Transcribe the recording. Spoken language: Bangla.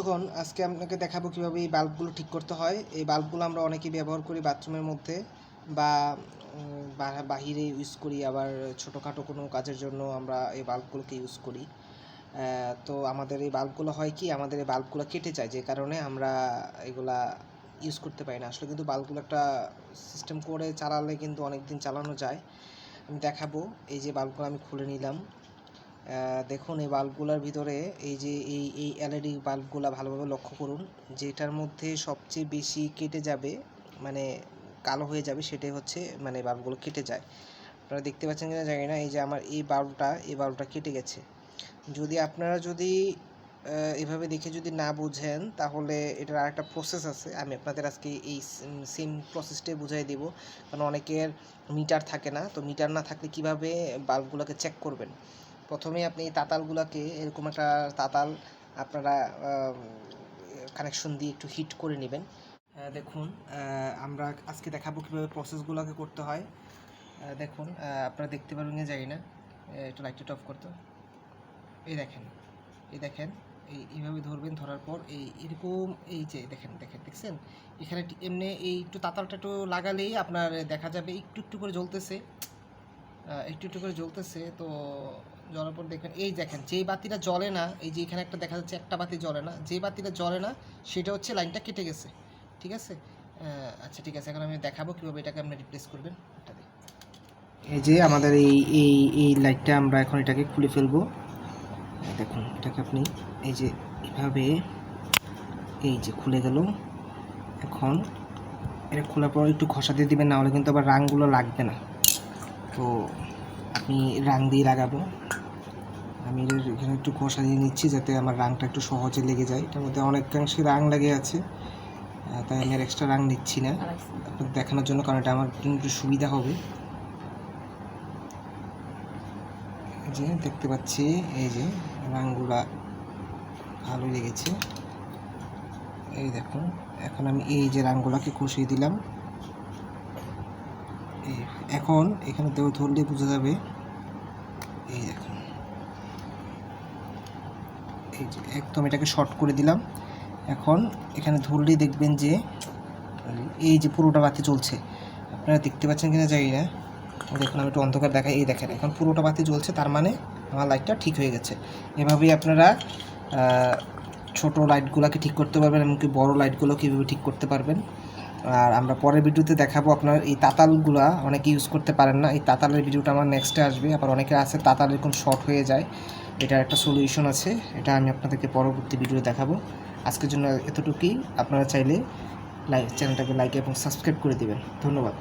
বন্ধুগণ, আজকে আপনাকে দেখাবো কীভাবে এই বাল্বগুলো ঠিক করতে হয়। এই বাল্বগুলো আমরা অনেকেই ব্যবহার করি বাথরুমের মধ্যে বা বাহিরে ইউজ করি। আবার ছোটোখাটো কোনো কাজের জন্য আমরা এই বাল্বগুলোকে ইউজ করি। তো আমাদের এই বাল্বগুলো হয় কি, আমাদের এই বাল্বগুলো কেটে যায়, যে কারণে আমরা এগুলা ইউজ করতে পারি না। আসলে কিন্তু বাল্বগুলো একটা সিস্টেম করে চালালে কিন্তু অনেক দিন চালানো যায়। আমি দেখাবো, এই যে বাল্বগুলো আমি খুলে নিলাম। দেখুন, এই বাল্বগুলোর ভিতরে এই যে এই এই এলইডি বাল্বগুলো ভালোভাবে লক্ষ্য করুন, যেটার মধ্যে সবচেয়ে বেশি কেটে যাবে মানে কালো হয়ে যাবে সেটাই হচ্ছে মানে বাল্বগুলো কেটে যায়। আপনারা দেখতে পাচ্ছেন কিনা জানি না, এই যে আমার এই বাল্বটা এই বাল্বটা কেটে গেছে। যদি আপনারা যদি এভাবে দেখে যদি না বুঝেন, তাহলে এটার আরেকটা প্রসেস আছে। আমি আপনাদের আজকে এই সেম প্রসেসটাই বুঝাই দিব। কারণ অনেকের মিটার থাকে না, তো মিটার না থাকলে কীভাবে বাল্বগুলোকে চেক করবেন? প্রথমে আপনি তাতালগুলোকে এরকম একটা তাতাল আপনারা কানেকশন দিয়ে একটু হিট করে নেবেন। দেখুন আমরা আজকে দেখাবো কীভাবে প্রসেসগুলোকে করতে হয়। দেখুন আপনারা দেখতে পারবেন কি জানি না একটু লাইটটা অফ করতে। এই দেখেন এই দেখেন, এই এইভাবে ধরবেন, ধরার পর এই এরকম, এই যে দেখেন দেখেন, দেখছেন? এখানে এমনি এই একটু তাতালটা একটু লাগালেই আপনার দেখা যাবে একটু একটু করে জ্বলতেছে। একটু একটু করে জ্বলতেছে, তো জ্বলার পর দেখবেন এই দেখেন, যেই বাতিটা জ্বলে না, এই যে এখানে একটা দেখা যাচ্ছে একটা বাতি জ্বলে না, যে বাতিটা জ্বলে না, সেটা হচ্ছে লাইনটা কেটে গেছে। ঠিক আছে? আচ্ছা ঠিক আছে, এখন আমি দেখাবো কীভাবে এটাকে আপনি রিপ্লেস করবেন। এই যে আমাদের এই এই এই লাইটটা আমরা এখন এটাকে খুলে ফেলব। দেখুন, এটাকে আপনি এই যে এভাবে এই যে খুলে গেল। এখন এটা খোলার পর একটু ঘষা দিয়ে দিবেন না হলে কিন্তু আবার রাংগুলো লাগবে না। তো আমি রাং দিয়ে লাগাবো। আমি এখানে একটু ঘষা দিয়ে নিচ্ছি যাতে আমার রাংটা একটু সহজে লেগে যায়। এটার মধ্যে অনেকাংশে রাং লেগে আছে তাই আমি আর এক্সট্রা রাং নিচ্ছি না। আপনাদের দেখানোর জন্য, কারণ এটা আমার জন্য একটু সুবিধা হবে। যে দেখতে পাচ্ছি, এই যে রাংগুলা ভালো লেগেছে। এই দেখুন, এখন আমি এই যে রাংগুলাকে কষিয়ে দিলাম। এখন এখানে দেহ ধরলে বোঝা যাবে এই দেখুন। এই যে একদম এটাকে শর্ট করে দিলাম। এখন এখানে ধরলেই দেখবেন যে, এই যে পুরোটা বাতি চলছে আপনারা দেখতে পাচ্ছেন কিনা জানি না। দেখুন, আমি একটু অন্ধকার দেখাই। এই দেখেন, এখন পুরোটা বাতি জ্বলছে, তার মানে আমার লাইটটা ঠিক হয়ে গেছে। এভাবেই আপনারা ছোট লাইটগুলোকে ঠিক করতে পারবেন, এমনকি বড় লাইটগুলো কীভাবে ঠিক করতে পারবেন। আর আমরা পরের ভিডিওতে দেখাবো আপনার এই তাতালগুলা। অনেকে ইউজ করতে পারেন না। এই তাতালের ভিডিওটা আমার নেক্সটে আসবে। আবার অনেকে আছে, তাতাল এরকম শর্ট হয়ে যায়। এটার একটা সলিউশন আছে। এটা আমি আপনাদেরকে পরবর্তী ভিডিও দেখাবো। আজকের জন্য এতটুকুই। আপনারা চাইলে লাইক চ্যানেলটাকে লাইক এবং সাবস্ক্রাইব করে দেবেন। ধন্যবাদ।